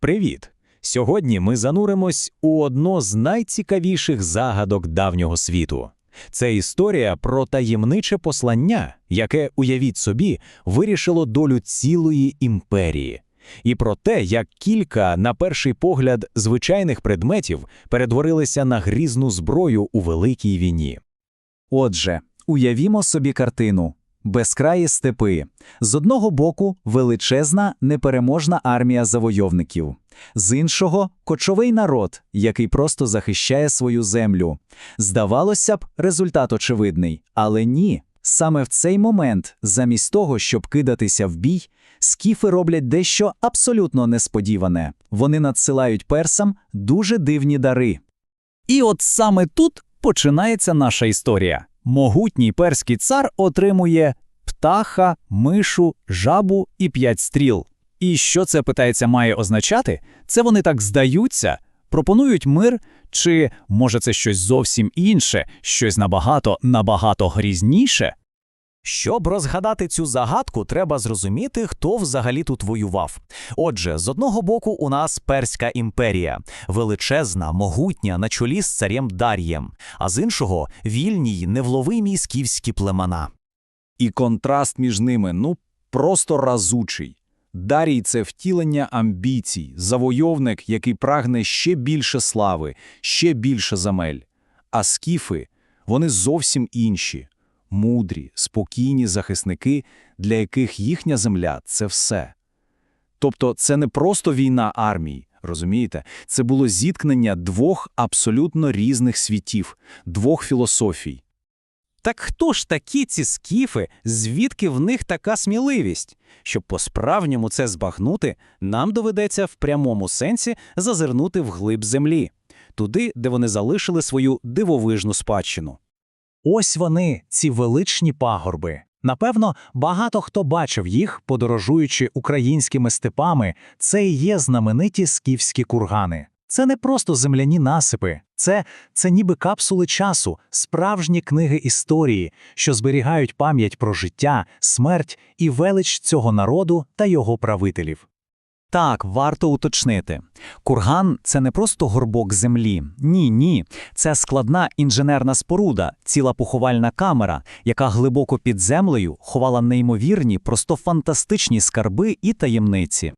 Привіт! Сьогодні ми зануримось у одно з найцікавіших загадок давнього світу. Це історія про таємниче послання, яке, уявіть собі, вирішило долю цілої імперії, і про те, як кілька, на перший погляд, звичайних предметів перетворилися на грізну зброю у великій війні. Отже, уявімо собі картину. Безкраї степи. З одного боку величезна, непереможна армія завойовників, з іншого кочовий народ, який просто захищає свою землю. Здавалося б, результат очевидний, але ні. Саме в цей момент, замість того, щоб кидатися в бій, скіфи роблять дещо абсолютно несподіване. Вони надсилають персам дуже дивні дари. І от саме тут починається наша історія. Могутній перський цар отримує птаха, мишу, жабу і п'ять стріл. І що це, питається, має означати? Це вони так здаються, пропонують мир, чи може це щось зовсім інше, щось набагато, набагато грізніше? Щоб розгадати цю загадку, треба зрозуміти, хто взагалі тут воював. Отже, з одного боку у нас Перська імперія, величезна, могутня, на чолі з царем Дар'єм, а з іншого вільні й невловимі скіфські племена. І контраст між ними, ну, просто разучий. Дарій – це втілення амбіцій, завойовник, який прагне ще більше слави, ще більше земель. А скіфи – вони зовсім інші. Мудрі, спокійні захисники, для яких їхня земля – це все. Тобто це не просто війна армій, розумієте? Це було зіткнення двох абсолютно різних світів, двох філософій. Так хто ж такі ці скіфи, звідки в них така сміливість? Щоб по-справжньому це збагнути, нам доведеться в прямому сенсі зазирнути в глиб землі, туди, де вони залишили свою дивовижну спадщину. Ось вони, ці величні пагорби. Напевно, багато хто бачив їх, подорожуючи українськими степами, це і є знамениті скіфські кургани. Це не просто земляні насипи, це, це ніби капсули часу, справжні книги історії, що зберігають пам'ять про життя, смерть і велич цього народу та його правителів. Так, варто уточнити. Курган це не просто горбок землі. Ні, ні. Це складна інженерна споруда, ціла поховальна камера, яка глибоко під землею ховала неймовірні, просто фантастичні скарби і таємниці.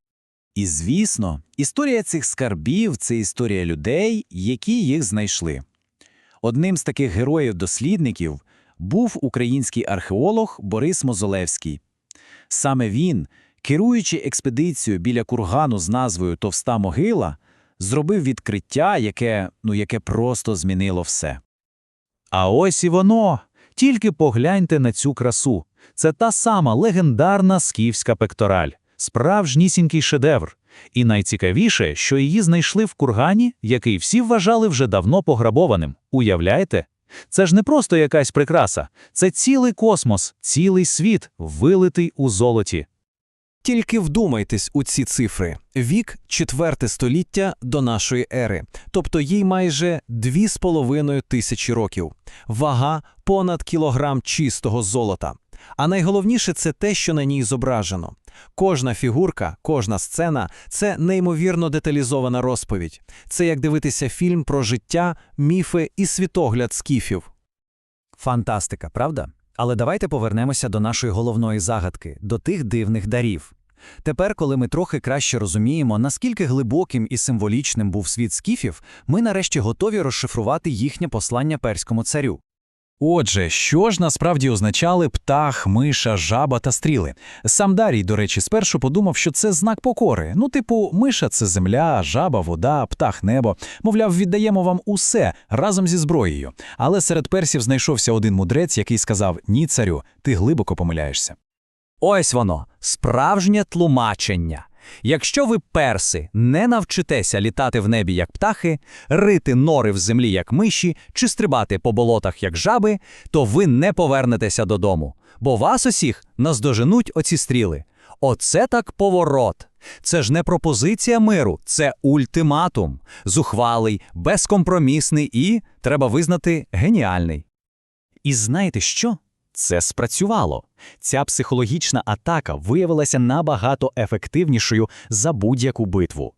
І звісно, історія цих скарбів це історія людей, які їх знайшли. Одним з таких героїв-дослідників був український археолог Борис Мозолевський. Саме він, керуючи експедицією біля кургану з назвою Товста могила, зробив відкриття, яке, ну, яке просто змінило все. А ось і воно. Тільки погляньте на цю красу. Це та сама легендарна скіфська пектораль, справжнісінький шедевр. І найцікавіше, що її знайшли в кургані, який всі вважали вже давно пограбованим. Уявляєте? Це ж не просто якась прикраса, це цілий космос, цілий світ, вилитий у золоті. Тільки вдумайтесь у ці цифри. Вік – четверте століття до нашої ери, тобто їй майже дві з половиною тисячі років. Вага – понад кілограм чистого золота. А найголовніше – це те, що на ній зображено. Кожна фігурка, кожна сцена – це неймовірно деталізована розповідь. Це як дивитися фільм про життя, міфи і світогляд скіфів. Фантастика, правда? Але давайте повернемося до нашої головної загадки, до тих дивних дарів. Тепер, коли ми трохи краще розуміємо, наскільки глибоким і символічним був світ скіфів, ми нарешті готові розшифрувати їхнє послання перському царю. Отже, що ж насправді означали птах, миша, жаба та стріли? Сам Дарій, до речі, спершу подумав, що це знак покори. Ну, типу, миша це земля, жаба, вода, птах, небо. Мовляв, віддаємо вам усе разом зі зброєю. Але серед персів знайшовся один мудрець, який сказав: Ні, царю, ти глибоко помиляєшся. Ось воно, справжнє тлумачення. Якщо ви, перси, не навчитеся літати в небі як птахи, рити нори в землі як миші чи стрибати по болотах як жаби, то ви не повернетеся додому, бо вас усіх наздоженуть оці стріли. Оце так поворот. Це ж не пропозиція миру, це ультиматум, зухвалий, безкомпромісний і, треба визнати, геніальний. І знаєте що? Це спрацювало. Ця психологічна атака виявилася набагато ефективнішою за будь-яку битву.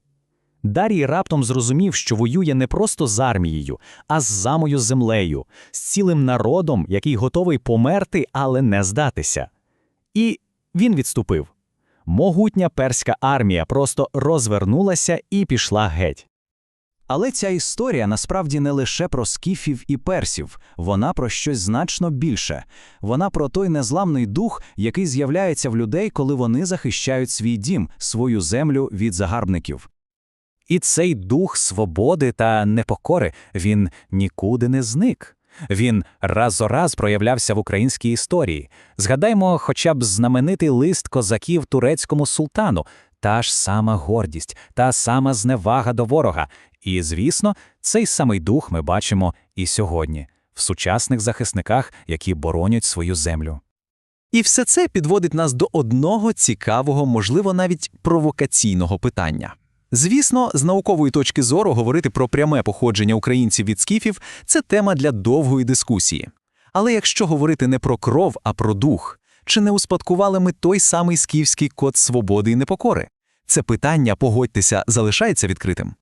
Дарій раптом зрозумів, що воює не просто з армією, а з самою землею, з цілим народом, який готовий померти, але не здатися. І він відступив. Могутня перська армія просто розвернулася і пішла геть. Але ця історія насправді не лише про скіфів і персів, вона про щось значно більше. Вона про той незламний дух, який з'являється в людей, коли вони захищають свій дім, свою землю від загарбників. І цей дух свободи та непокори він нікуди не зник. Він раз раз проявлявся в українській історії. Згадаймо хоча б знаменитий лист козаків турецькому султану, та ж сама гордість, та сама зневага до ворога. І, звісно, цей самий дух ми бачимо і сьогодні, в сучасних захисниках, які боронять свою землю. І все це підводить нас до одного цікавого, можливо, навіть провокаційного питання. Звісно, з наукової точки зору говорити про пряме походження українців від скіфів – це тема для довгої дискусії. Але якщо говорити не про кров, а про дух, чи не успадкували ми той самий скіфський код свободи і непокори? Це питання, погодьтеся, залишається відкритим.